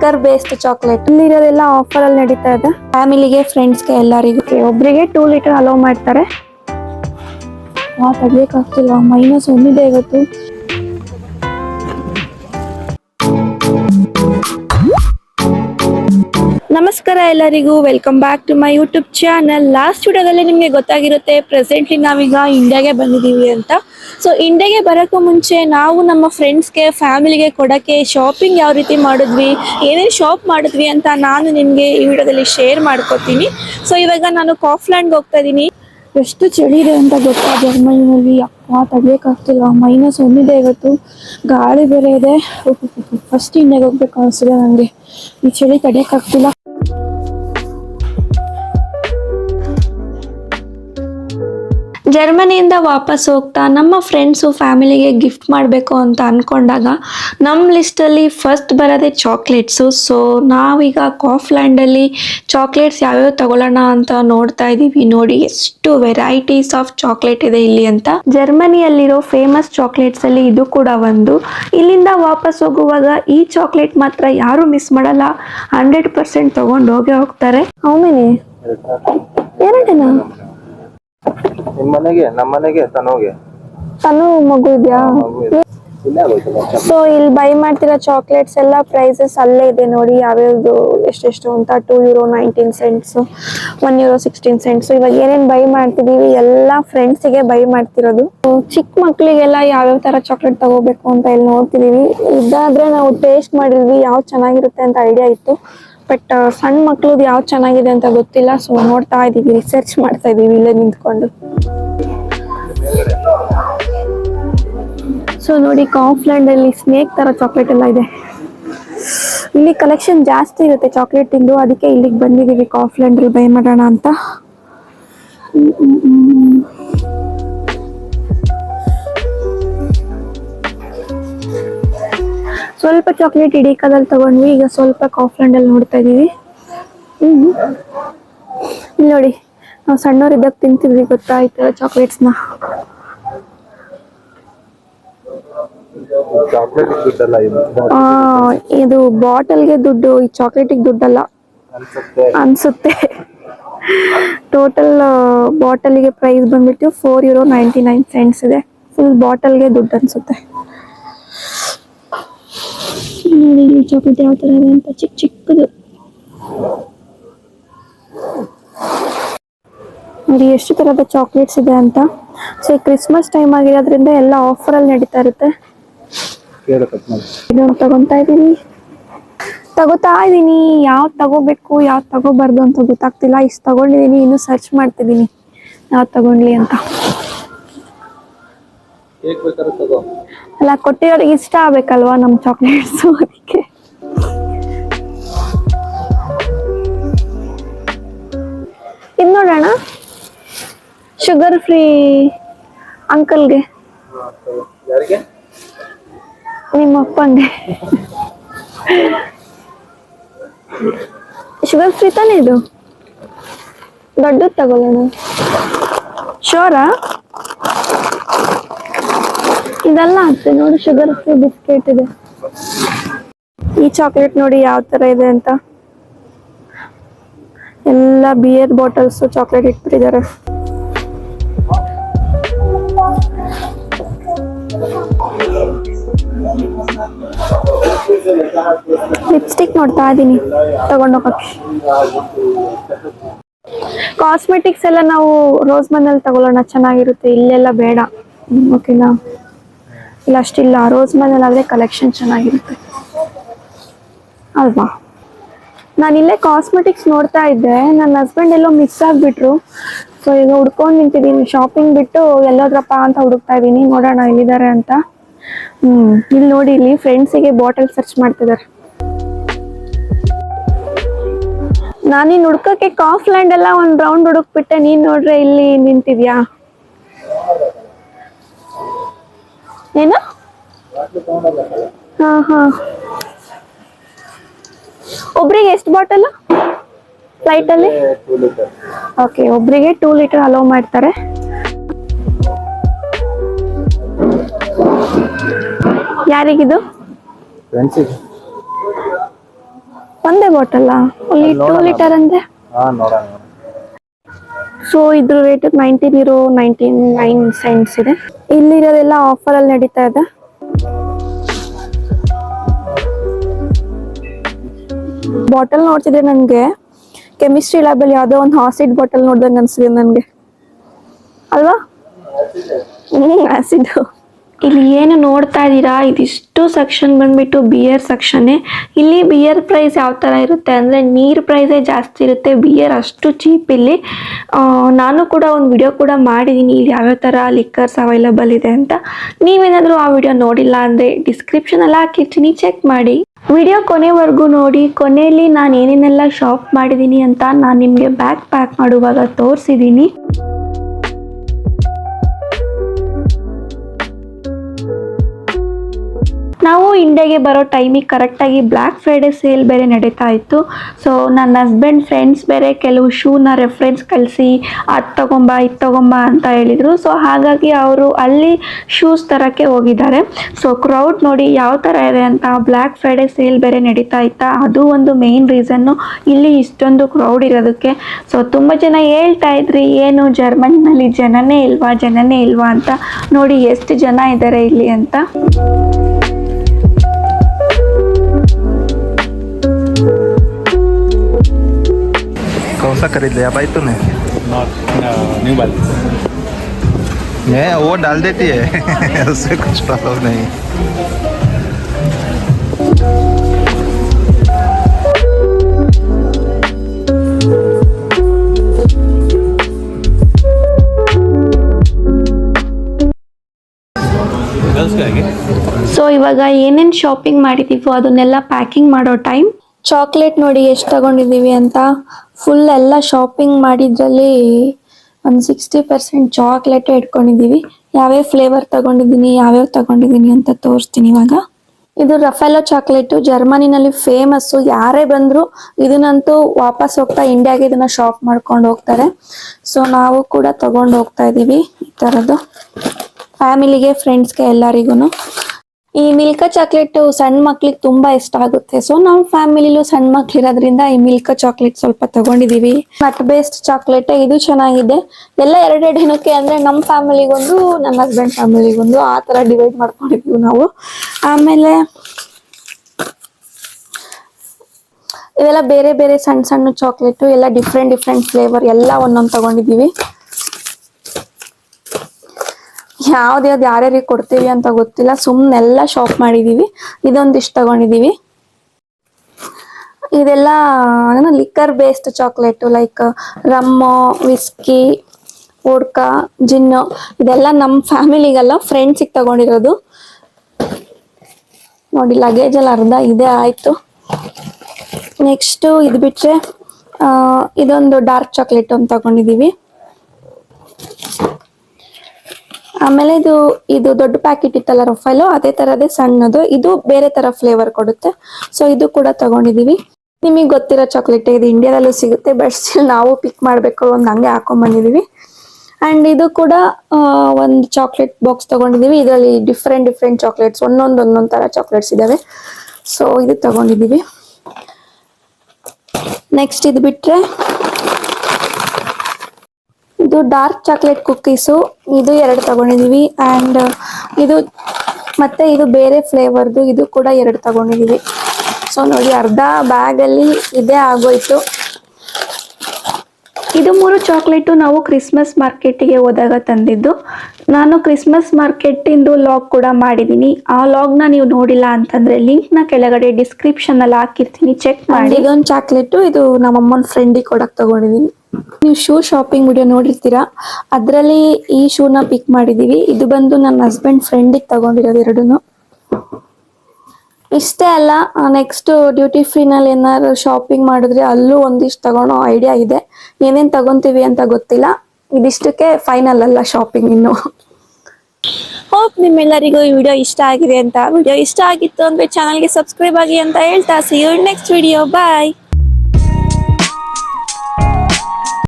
Sugar based chocolate ಇಲ್ಲಿರೋದೆಲ್ಲ offer ಅಲ್ಲಿ ನಡೀತಾ ಇದೆ. ಫ್ಯಾಮಿಲಿಗೆ ಫ್ರೆಂಡ್ಸ್ಗೆ ಎಲ್ಲರಿಗೂ. ಒಬ್ರಿಗೆ ಟೂ ಲೀಟರ್ ಅಲೋ ಮಾಡ್ತಾರೆ. ತೆಗಿಯಕ್ಕಾಗ್ತಿಲ್ಲ ಮೈನಸ್ ಒಂದಿದೆ ಇವತ್ತು. ನಮಸ್ಕಾರ ಎಲ್ಲರಿಗೂ. Welcome back to my YouTube channel last ವಿಡಿಯೋದಲ್ಲಿ ನಿಮಗೆ ಗೊತ್ತಾಗಿರುತ್ತೆ ಪ್ರೆಸೆಂಟ್ಲಿ ನಾವೀಗ ಇಂಡಿಯಾಗೆ ಬಂದಿದ್ದೀವಿ ಅಂತ. ಸೊ ಇಂಡಿಯಾಗೆ ಬರೋಕ್ಕೂ ಮುಂಚೆ ನಾವು ನಮ್ಮ ಫ್ರೆಂಡ್ಸ್ಗೆ ಫ್ಯಾಮಿಲಿಗೆ ಕೊಡೋಕ್ಕೆ ಶಾಪಿಂಗ್ ಯಾವ ರೀತಿ ಮಾಡಿದ್ವಿ, ಏನೇನು ಶಾಪ್ ಮಾಡಿದ್ವಿ ಅಂತ ನಾನು ನಿಮಗೆ ಈ ವಿಡಿಯೋದಲ್ಲಿ ಶೇರ್ ಮಾಡ್ಕೋತೀನಿ. ಸೊ ಇವಾಗ ನಾನು ಕಾಫ್ಲ್ಯಾಂಡ್ಗೆ ಹೋಗ್ತಾ ಇದ್ದೀನಿ. ಎಷ್ಟು ಚಳಿ ಇದೆ ಅಂತ ಗೊತ್ತಾ ಜರ್ಮನಿನಲ್ಲಿ ಅಪ್ಪ ತಡಬೇಕಾಗ್ತಿಲ್ಲ ಮೈನಸ್ ಒಂದಿದೆ ಇವತ್ತು. ಗಾಳಿ ಬೇರೆ ಇದೆ. ಫಸ್ಟ್ ಇಂಡಿಯಾಗೆ ಹೋಗ್ಬೇಕು ಅನಿಸ್ತಿದೆ ನನಗೆ ಈ ಚಳಿ ತಡೆಯೋಕ್ಕಾಗ್ತಿಲ್ಲ ಜರ್ಮನಿಯಿಂದ ವಾಪಸ್ ಹೋಗ್ತಾ ನಮ್ಮ ಫ್ರೆಂಡ್ಸು ಫ್ಯಾಮಿಲಿಗೆ ಗಿಫ್ಟ್ ಮಾಡಬೇಕು ಅಂತ ಅಂದ್ಕೊಂಡಾಗ ನಮ್ಮ ಲಿಸ್ಟಲ್ಲಿ ಫಸ್ಟ್ ಬರೋದೇ ಚಾಕ್ಲೇಟ್ಸು ಸೊ ನಾವೀಗ ಕಾಫ್ಲ್ಯಾಂಡಲ್ಲಿ ಚಾಕ್ಲೇಟ್ಸ್ ಯಾವ್ಯಾವ ತಗೊಳ್ಳೋಣ ಅಂತ ನೋಡ್ತಾ ಇದ್ದೀವಿ ನೋಡಿ, ಎಷ್ಟು ವೆರೈಟೀಸ್ ಆಫ್ ಚಾಕ್ಲೇಟ್ ಇದೆ ಇಲ್ಲಿ ಅಂತ. ಜರ್ಮನಿಯಲ್ಲಿರೋ ಫೇಮಸ್ ಚಾಕ್ಲೇಟ್ಸ್ ಅಲ್ಲಿ ಇದು ಕೂಡ ಒಂದು. ಇಲ್ಲಿಂದ ವಾಪಸ್ ಹೋಗುವಾಗ ಈ ಚಾಕ್ಲೇಟ್ ಮಾತ್ರ ಯಾರು ಮಿಸ್ ಮಾಡಲ್ಲ. ಹಂಡ್ರೆಡ್ ಪರ್ಸೆಂಟ್ ತಗೊಂಡು ಹೋಗೇ ಹೋಗ್ತಾರೆ. ಅವಮೇನೆ ಎರಡೇನಾ ನಿಮ್ ಮನೆಗೆ ತನೋಗೆ? ತನು ಮಗು ಇದೆಯಾ? ಮಗು ಇಲ್ಲೇ ಆಗೋಯ್ತಲ್ಲ ಸೊ ಇಲ್ಲಿ ಬೈ ಮಾಡ್ತಿರೋ ಚಾಕ್ಲೇಟ್ಸ್ ಎಲ್ಲ ಪ್ರೈಸಸ್ ಅಲ್ಲೇ ಇದೆ ನೋಡಿ ಯಾವ್ಯಾವ್ದು ಎಷ್ಟೆಷ್ಟು ಅಂತ two euro nineteen cents one euro sixteen cents ಇವಾಗ ಏನೇನು ಬೈ ಮಾಡ್ತಿದೀವಿ ಎಲ್ಲ ಫ್ರೆಂಡ್ಸಿಗೆ ಬೈ ಮಾಡ್ತಿರೋದು. ಚಿಕ್ಕ ಮಕ್ಳಿಗೆಲ್ಲ ಯಾವ್ಯಾವ ತರ ಚಾಕ್ಲೇಟ್ ತಗೋಬೇಕು ಅಂತ ಇಲ್ಲಿ ನೋಡ್ತಿದೀವಿ. ಇದಾದ್ರೆ ನಾವು ಟೇಸ್ಟ್ ಮಾಡಿದ್ವಿ ಯಾವ್ದು ಚೆನ್ನಾಗಿರುತ್ತೆ ಅಂತ ಐಡಿಯಾ ಇತ್ತು. ಬಟ್ ಸಣ್ಣ ಮಕ್ಳದ್ದು ಯಾವ್ದು ಚೆನ್ನಾಗಿದೆ ಅಂತ ಗೊತ್ತಿಲ್ಲ ಸೊ ನೋಡ್ತಾ ಇದೀವಿ ರಿಸರ್ಚ್ ಮಾಡ್ತಾ ಇದೀವಿ, ಇಲ್ಲೇ ನಿಂತ್ಕೊಂಡು. ಸೊ ನೋಡಿ ಕಾಫ್ಲ್ಯಾಂಡ್ ಅಲ್ಲಿ ಸ್ನೇಕ್ ತರ ಚಾಕ್ಲೇಟ್ ಎಲ್ಲ ಇದೆ. ಇಲ್ಲಿ ಕಲೆಕ್ಷನ್ ಜಾಸ್ತಿ ಇರುತ್ತೆ ಚಾಕ್ಲೇಟ್ ಇಂದು ಅದಕ್ಕೆ ಇಲ್ಲಿಗೆ ಬಂದಿದ್ದೀವಿ ಕಾಫ್ಲ್ಯಾಂಡ್ ಅಲ್ಲಿ ಬೈ ಮಾಡೋಣ ಅಂತ. ಸ್ವಲ್ಪ ಚಾಕ್ಲೇಟ್ ಇಡೀ ಕದಲ್ಲಿ ತಗೊಂಡ್ವಿ ಈಗ ಸ್ವಲ್ಪ ಕಾಫ್ಲ್ಯಾಂಡ್ ಅಲ್ಲಿ ನೋಡ್ತಾ ಇದೀವಿ. ಹ್ಮ್. ಇಲ್ಲಿ ನೋಡಿ ನಾವು ಸಣ್ಣವರಿದ್ದಾಗ ತಿಂತಿದ್ವಿ ಗೊತ್ತಾಯ್ತು ಚಾಕ್ಲೇಟ್ಸ್ನ ಚಾಕ್ಲೇಟ್ ಇದು? ಬಾಟಲ್ಗೆ ಬಾಟಲ್ಗೆ ದುಡ್ಡು ಈ ಚಾಕ್ಲೇಟಿಗೆ ದುಡ್ಡಲ್ಲ. ಅನ್ಸುತ್ತೆ. ಅನ್ಸುತ್ತೆ. ಟೋಟಲ್ ಬಾಟಲ್ಗೆ ಪ್ರೈಸ್ ಬಂದ್ಬಿಟ್ಟು four euro ninety nine cents ಇದೆ ಫುಲ್ ಬಾಟಲ್ಗೆ ದುಡ್ಡು ಅನ್ಸುತ್ತೆ. ನೋಡಿ ಇಲ್ಲಿ ಚಾಕ್ಲೇಟ್ ಯಾವ ಥರ ಇದೆ ಅಂತ ಚಿಕ್ಕ ಚಿಕ್ಕದು. ನೋಡಿ ಎಷ್ಟು ಥರದ ಚಾಕ್ಲೇಟ್ಸ್ ಇದೆ ಅಂತ. ಸೊ ಕ್ರಿಸ್ಮಸ್ ಟೈಮ್ ಆಗಿರೋದ್ರಿಂದ ಎಲ್ಲ ಆಫರಲ್ಲಿ ನಡೀತಾ ಇರುತ್ತೆ. ಇದೊಂದು ತಗೊಂತಾ ಇದೀನಿ. ತಗೋತಾ ಇದೀನಿ. ಯಾವ್ದು ತಗೋಬೇಕು ಯಾವ್ದು ತಗೋಬಾರ್ದು ಅಂತ ಗೊತ್ತಾಗ್ತಿಲ್ಲ. ಇಷ್ಟು ತಗೊಂಡಿದೀನಿ ಇನ್ನು ಸರ್ಚ್ ಮಾಡ್ತಿದ್ದೀನಿ ಯಾವ್ದು ತಗೊಂಡ್ಲಿ ಅಂತ. ಅಲ್ಲ ಕೊಟ್ಟಿರೋರಿಗೆ ಇಷ್ಟ ಆಗ್ಬೇಕಲ್ವಾ ನಮ್ಮ ಚಾಕ್ಲೇಟ್ಸ್ ಅದಕ್ಕೆ? ಇದು ನೋಡೋಣ. ಶುಗರ್ ಫ್ರೀ ಅಂಕಲ್ಗೆ ನಿಮ್ಮ ಅಪ್ಪಂಗೆ. ಶುಗರ್ ಫ್ರೀ ತಾನೇ ಇದು? ದೊಡ್ಡದು ತಗೊಳ್ಳೋಣ. ಶೋರಾ ಇದೆಲ್ಲ ಆಗ್ತದೆ. ನೋಡಿ ಶುಗರ್ ಫ್ರೀ ಬಿಸ್ಕೆಟ್ ಇದೆ. ಈ ಚಾಕ್ಲೇಟ್ ನೋಡಿ ಯಾವ ತರ ಇದೆ ಅಂತ. ಎಲ್ಲ ಬಿಯರ್ ಬಾಟಲ್ಸ್ ಚಾಕ್ಲೇಟ್ ಇಟ್ಬಿಟ್ಟಿದ್ದಾರೆ. ಲಿಪ್ಸ್ಟಿಕ್ ನೋಡ್ತಾ ಇದ್ದೀನಿ. ತಗೊಂಡೋಗಕ್ಕೆ ಕಾಸ್ಮೆಟಿಕ್ಸ್ ಎಲ್ಲ ನಾವು ರೋಸ್ ಮನೇಲಿ ತಗೊಳ್ಳೋಣ. ಚೆನ್ನಾಗಿರುತ್ತೆ. ಇಲ್ಲೆಲ್ಲ ಬೇಡ. ಓಕೆನಾ ಇಲ್ಲ, ಅಷ್ಟಿಲ್ಲ. ರೋಸ್ ಮನೇಲಿ ಆದ್ರೆ ಕಲೆಕ್ಷನ್ ಚೆನ್ನಾಗಿರುತ್ತೆ. ಅಲ್ವಾ? ನಾನು ಇಲ್ಲೇ ಕಾಸ್ಮೆಟಿಕ್ಸ್ ನೋಡ್ತಾ ಇದ್ದೆ. ನನ್ನ ಹಸ್ಬೆಂಡ್ ಎಲ್ಲೋ ಮಿಸ್ ಆಗಿಬಿಟ್ರು. ಸೊ ಈಗ ಹುಡ್ಕೊಂಡು ನಿಂತಿದ್ದೀನಿ. ಶಾಪಿಂಗ್ ಬಿಟ್ಟು ಎಲ್ಲೋದ್ರಪ್ಪ ಅಂತ ಹುಡುಕ್ತಾ ಇದ್ದೀನಿ. ನೋಡೋಣ ಎಲ್ಲಿದ್ದಾರೆ ಅಂತ. ಹ್ಞೂ ಇಲ್ಲಿ ನೋಡಿ, ಇಲ್ಲಿ ಫ್ರೆಂಡ್ಸಿಗೆ ಬಾಟಲ್ ಸರ್ಚ್ ಮಾಡ್ತಿದ್ದಾರೆ. ನಾನಿನ್ ಹುಡ್ಕಕ್ಕೆ ಕಾಫ್ಲ್ಯಾಂಡ್ ಎಲ್ಲ ಒಂದು ರೌಂಡ್ ಹುಡುಕ್ಬಿಟ್ಟೆ. ನೀನು ನೋಡ್ರೆ ಇಲ್ಲಿ ನಿಂತಿದ್ಯಾ? ಏನು? ಹಾ ಹಾ. ಒಬ್ರಿಗೆ ಎಷ್ಟು ಬಾಟಲ್? ಫ್ಲೈಟ್ ಅಲ್ಲಿ ಓಕೆ ಒಬ್ರಿಗೆ ಟೂ ಲೀಟರ್ ಅಲೋ ಮಾಡ್ತಾರೆ. ಯಾರಿಗಿದು? ಒಂದೇ ಬಾಟಲ್ ಅಲ್ಲಿ ಟೂ. ಲೀಟರ್ ಅಂದ್ರೆ ಸೊ ಇದ್ರ rate nineteen euro nineteen nine cents ಇದೆ. ಇಲ್ಲಿರೋದೆಲ್ಲ ಆಫರ್ ಅಲ್ಲಿ ನಡೀತಾ ಇದೆ? ಬಾಟಲ್ ನೋಡ್ತಿದ್ರೆ ನನಗೆ ಕೆಮಿಸ್ಟ್ರಿ ಲ್ಯಾಬಲ್ಲಿ ಯಾವುದೋ ಒಂದು ಹಾಸಿಡ್ ಬಾಟಲ್ ನೋಡ್ದಂಗೆ ಅನ್ಸಿದೆ ನನಗೆ ಅಲ್ವಾ? ಹ್ಮ್ ಆಸಿಡ್ ಇಲ್ಲಿ ಏನು ನೋಡ್ತಾ ಇದ್ದೀರಾ? ಇದಿಷ್ಟು ಸೆಕ್ಷನ್ ಬಂದ್ಬಿಟ್ಟು ಬಿಯರ್ ಸೆಕ್ಷನ್ನೇ ಇಲ್ಲಿ ಬಿಯರ್ ಪ್ರೈಸ್ ಯಾವ ಥರ ಇರುತ್ತೆ ಅಂದರೆ ನೀರು ಪ್ರೈಸೇ ಜಾಸ್ತಿ ಇರುತ್ತೆ. ಬಿಯರ್ ಅಷ್ಟು ಚೀಪ್ ಇಲ್ಲಿ. ನಾನು ಕೂಡ ಒಂದು ವಿಡಿಯೋ ಕೂಡ ಮಾಡಿದ್ದೀನಿ ಇಲ್ಲಿ ಯಾವ್ಯಾವ ಥರ ಲಿಕ್ಕರ್ಸ್ ಅವೈಲಬಲ್ ಇದೆ ಅಂತ. ನೀವೇನಾದರೂ ಆ ವಿಡಿಯೋ ನೋಡಿಲ್ಲ ಅಂದರೆ ಡಿಸ್ಕ್ರಿಪ್ಷನಲ್ಲಿ ಹಾಕಿರ್ತೀನಿ. ಚೆಕ್ ಮಾಡಿ. ವಿಡಿಯೋ ಕೊನೆವರೆಗೂ ನೋಡಿ. ಕೊನೆಯಲ್ಲಿ ನಾನು ಏನೇನೆಲ್ಲ ಶಾಪ್ ಮಾಡಿದ್ದೀನಿ ಅಂತ ನಾನು ನಿಮಗೆ ಬ್ಯಾಗ್ ಪ್ಯಾಕ್ ಮಾಡುವಾಗ ತೋರಿಸಿದ್ದೀನಿ ಇಂಡಿಯಾಗೆ ಬರೋ ಟೈಮಿಗೆ ಕರೆಕ್ಟಾಗಿ ಬ್ಲ್ಯಾಕ್ ಫ್ರೈಡೇ ಸೇಲ್ ಬೇರೆ ನಡೀತಾ ಇತ್ತು. ಸೊ ನನ್ನ ಹಸ್ಬೆಂಡ್ ಫ್ರೆಂಡ್ಸ್ ಬೇರೆ ಕೆಲವು ಶೂನ ರೆಫ್ರೆನ್ಸ್ ಕಳಿಸಿ, ಅದು ತೊಗೊಂಬ, ಇದು ತೊಗೊಂಬ ಅಂತ ಹೇಳಿದರು. ಸೊ ಹಾಗಾಗಿ ಅವರು ಅಲ್ಲಿ ಶೂಸ್ ತರೋಕ್ಕೆ ಹೋಗಿದ್ದಾರೆ. ಸೊ ಕ್ರೌಡ್ ನೋಡಿ ಯಾವ ಥರ ಇದೆ ಅಂತ ಬ್ಲ್ಯಾಕ್ ಫ್ರೈಡೇ ಸೇಲ್ ಬೇರೆ ನಡೀತಾ ಇತ್ತಾ, ಅದು ಒಂದು ಮೇನ್ ರೀಸನ್ನು ಇಲ್ಲಿ ಇಷ್ಟೊಂದು ಕ್ರೌಡ್ ಇರೋದಕ್ಕೆ. ಸೊ ತುಂಬ ಜನ ಹೇಳ್ತಾ ಇದ್ರಿ, ಏನು ಜರ್ಮನಿನಲ್ಲಿ ಜನನೇ ಇಲ್ವಾ ಜನನೇ ಇಲ್ವಾ ಅಂತ. ನೋಡಿ, ಎಷ್ಟು ಜನ ಇದ್ದಾರೆ ಇಲ್ಲಿ ಅಂತ. कौन सा खरीद लिया भाई तूने न्यू बाल मैं वो डाल देती है उससे कुछ प्रॉब्लम नहीं गर्ल्स का है ಸೊ ಇವಾಗ ಏನೇನು ಶಾಪಿಂಗ್ ಮಾಡಿದ್ದೀವೋ ಅದನ್ನೆಲ್ಲ ಪ್ಯಾಕಿಂಗ್ ಮಾಡೋ ಟೈಮ್ ಚಾಕ್ಲೇಟ್ ನೋಡಿ ಎಷ್ಟು ತಗೊಂಡಿದ್ದೀವಿ ಅಂತ ಫುಲ್ ಎಲ್ಲ ಶಾಪಿಂಗ್ ಮಾಡಿದ್ರಲ್ಲಿ ಒಂದು ಸಿಕ್ಸ್ಟಿ ಪರ್ಸೆಂಟ್ ಚಾಕ್ಲೇಟೇ ಇಟ್ಕೊಂಡಿದ್ದೀವಿ ಯಾವ್ಯಾವ ಫ್ಲೇವರ್ ತಗೊಂಡಿದ್ದೀನಿ, ಯಾವ್ಯಾವ ತಗೊಂಡಿದ್ದೀನಿ ಅಂತ ತೋರಿಸ್ತೀನಿ ಇವಾಗ. ಇದು ರಫೆಲೋ ಚಾಕ್ಲೇಟು ಜರ್ಮನಿನಲ್ಲಿ ಫೇಮಸ್ಸು ಯಾರೇ ಬಂದರೂ ಇದನ್ನಂತೂ ವಾಪಸ್ ಹೋಗ್ತಾ ಇಂಡಿಯಾಗೆ ಇದನ್ನ ಶಾಪ್ ಮಾಡ್ಕೊಂಡು ಹೋಗ್ತಾರೆ. ಸೊ ನಾವು ಕೂಡ ತಗೊಂಡು ಹೋಗ್ತಾ ಇದ್ದೀವಿ ಈ ಥರದ್ದು ಫ್ಯಾಮಿಲಿಗೆ ಫ್ರೆಂಡ್ಸ್ಗೆ ಎಲ್ಲರಿಗೂ ಈ ಮಿಲ್ಕ ಚಾಕ್ಲೇಟ್ ಸಣ್ಣ ಮಕ್ಳಿಗೆ ತುಂಬಾ ಇಷ್ಟ ಆಗುತ್ತೆ. ಸೊ ನಮ್ಮ ಫ್ಯಾಮಿಲಿಲೂ ಸಣ್ಣ ಮಕ್ಳಿರೋದ್ರಿಂದ ಈ ಮಿಲ್ಕ ಚಾಕ್ಲೇಟ್ ಸ್ವಲ್ಪ ತಗೊಂಡಿದೀವಿ. ನಟ್ ಬೇಸ್ಡ್ ಚಾಕ್ಲೇಟ್ ಇದು ಚೆನ್ನಾಗಿದೆ. ಎಲ್ಲ ಎರಡೆರಡು ದಿನಕ್ಕೆ ಅಂದ್ರೆ ನಮ್ಮ ಫ್ಯಾಮಿಲಿಗೊಂದು ನನ್ನ ಹಸ್ಬೆಂಡ್ ಫ್ಯಾಮಿಲಿಗೊಂದು ಆ ತರ ಡಿವೈಡ್ ಮಾಡ್ಕೊಂಡಿದೀವಿ ನಾವು. ಆಮೇಲೆ ಇವೆಲ್ಲ ಬೇರೆ ಬೇರೆ ಸಣ್ಣ ಸಣ್ಣ ಚಾಕ್ಲೇಟು ಎಲ್ಲ ಡಿಫ್ರೆಂಟ್ ಡಿಫ್ರೆಂಟ್ ಫ್ಲೇವರ್ ಎಲ್ಲ ಒಂದೊಂದು ತಗೊಂಡಿದೀವಿ ಯಾವ್ದು ಯಾರ್ಯಾರಿಗೆ ಕೊಡ್ತೀವಿ ಅಂತ ಗೊತ್ತಿಲ್ಲ. ಸುಮ್ಮನೆ ಎಲ್ಲ ಶಾಪ್ ಮಾಡಿದೀವಿ ಇದೊಂದಿಷ್ಟು ತಗೊಂಡಿದೀವಿ. ಇದೆಲ್ಲ, ಏನೋ liquor based chocolate like rum whisky vodka gin ಇದೆಲ್ಲ ನಮ್ಮ ಫ್ಯಾಮಿಲಿಗೆಲ್ಲ ಫ್ರೆಂಡ್ಸಿಗೆ ತಗೊಂಡಿರೋದು. ನೋಡಿ ಲಗೇಜ್ ಎಲ್ಲ ಅರ್ಧ ಇದೆ, ಆಯಿತು. ನೆಕ್ಸ್ಟು ಇದು ಬಿಟ್ಟರೆ ಇದೊಂದು ಡಾರ್ಕ್ ಚಾಕ್ಲೇಟ್ ಅಂತ ತಗೊಂಡಿದ್ದೀವಿ ಆಮೇಲೆ ಇದು ಇದು ದೊಡ್ಡ ಪ್ಯಾಕೆಟ್ ಇತ್ತಲ್ಲ ರಫೈಲು, ಅದೇ ತರದೇ ಸಣ್ಣದು. ಇದು ಬೇರೆ ತರ ಫ್ಲೇವರ್ ಕೊಡುತ್ತೆ. ಸೊ ಇದು ಕೂಡ ತಗೊಂಡಿದೀವಿ. ನಿಮಗೆ ಗೊತ್ತಿರೋ ಚಾಕ್ಲೇಟ್ ಇದು ಇಂಡಿಯಾದಲ್ಲೂ ಸಿಗುತ್ತೆ. ಬಟ್ ಸ್ಟಿಲ್ ನಾವು ಪಿಕ್ ಮಾಡಬೇಕು ಒಂದು ಹಂಗೆ ಹಾಕೊಂಡ್ ಬಂದಿದೀವಿ. ಅಂಡ್ ಇದು ಕೂಡ ಒಂದು ಚಾಕ್ಲೇಟ್ ಬಾಕ್ಸ್ ತಗೊಂಡಿದೀವಿ. ಇದರಲ್ಲಿ ಡಿಫ್ರೆಂಟ್ ಡಿಫ್ರೆಂಟ್ ಚಾಕ್ಲೇಟ್ಸ್ ಒಂದೊಂದು ಒಂದೊಂದು ತರ ಚಾಕ್ಲೇಟ್ಸ್ ಇದಾವೆ. ಸೊ ಇದು ತಗೊಂಡಿದೀವಿ. ನೆಕ್ಸ್ಟ್ ಇದು ಬಿಟ್ರೆ ಇದು ಡಾರ್ಕ್ ಚಾಕ್ಲೇಟ್ ಕುಕ್ಕೀಸು ಇದು ಎರಡು ತಗೊಂಡಿದೀವಿ. ಆ್ಯಂಡ್ ಇದು ಮತ್ತೆ ಇದು ಬೇರೆ ಫ್ಲೇವರ್ದು ಇದು ಕೂಡ ಎರಡು ತಗೊಂಡಿದೀವಿ. ಸೊ ನೋಡಿ ಅರ್ಧ ಬ್ಯಾಗಲ್ಲಿ ಇದೇ ಆಗೋಯ್ತು. ಇದು ಮೂರು ಚಾಕ್ಲೇಟು ನಾವು ಕ್ರಿಸ್ಮಸ್ ಮಾರ್ಕೆಟಿಗೆ ಹೋದಾಗ ತಂದಿದ್ದು. ನಾನು ಕ್ರಿಸ್ಮಸ್ ಮಾರ್ಕೆಟಿಂದು ಲಾಗ್ ಕೂಡ ಮಾಡಿದ್ದೀನಿ ಆ ಲಾಗ್ನ ನೀವು ನೋಡಿಲ್ಲ ಅಂತಂದ್ರೆ ಲಿಂಕ್ನ ಕೆಳಗಡೆ ಡಿಸ್ಕ್ರಿಪ್ಷನಲ್ಲಿ ಹಾಕಿರ್ತೀನಿ. ಚೆಕ್ ಮಾಡಿ. ಇದೊಂದು ಚಾಕ್ಲೇಟು ಇದು ನಮ್ಮಮ್ಮನ ಫ್ರೆಂಡಿಗೆ ಕೊಡಕ್ಕೆ ತಗೊಂಡಿದ್ದೀನಿ ನೀವು ಶೂ ಶಾಪಿಂಗ್ ವಿಡಿಯೋ ನೋಡಿರ್ತೀರಾ? ಅದರಲ್ಲಿ ಈ ಶೂನ ಪಿಕ್ ಮಾಡಿದೀವಿ ಇದು ಬಂದು ನನ್ನ ಹಸ್ಬೆಂಡ್ ಫ್ರೆಂಡಿಗೆ ತಗೊಂಡಿರೋದು ಎರಡೂ ಇಷ್ಟೇ ಅಲ್ಲ ನೆಕ್ಸ್ಟ್ ಡ್ಯೂಟಿ ಫ್ರೀನಲ್ಲಿ ಏನಾದ್ರು ಶಾಪಿಂಗ್ ಮಾಡಿದ್ರೆ ಅಲ್ಲೂ ಒಂದಿಷ್ಟು ತಗೊಳೋ ಐಡಿಯಾ ಇದೆ. ಏನೇನು ತಗೊಂತೀವಿ ಅಂತ ಗೊತ್ತಿಲ್ಲ. ಇದಿಷ್ಟಕ್ಕೆ ಫೈನಲ್ ಅಲ್ಲ ಶಾಪಿಂಗ್ ಇನ್ನು. ಹೋಪ್ ನಿಮ್ಮೆಲ್ಲರಿಗೂ ಈ ವಿಡಿಯೋ ಇಷ್ಟ ಆಗಿದೆ ಅಂತ. ವಿಡಿಯೋ ಇಷ್ಟ ಆಗಿತ್ತು ಅಂದ್ರೆ ಚಾನಲ್ಗೆ ಸಬ್ಸ್ಕ್ರೈಬ್ ಆಗಿ ಅಂತ ಹೇಳ್ತಾ. See you next video bye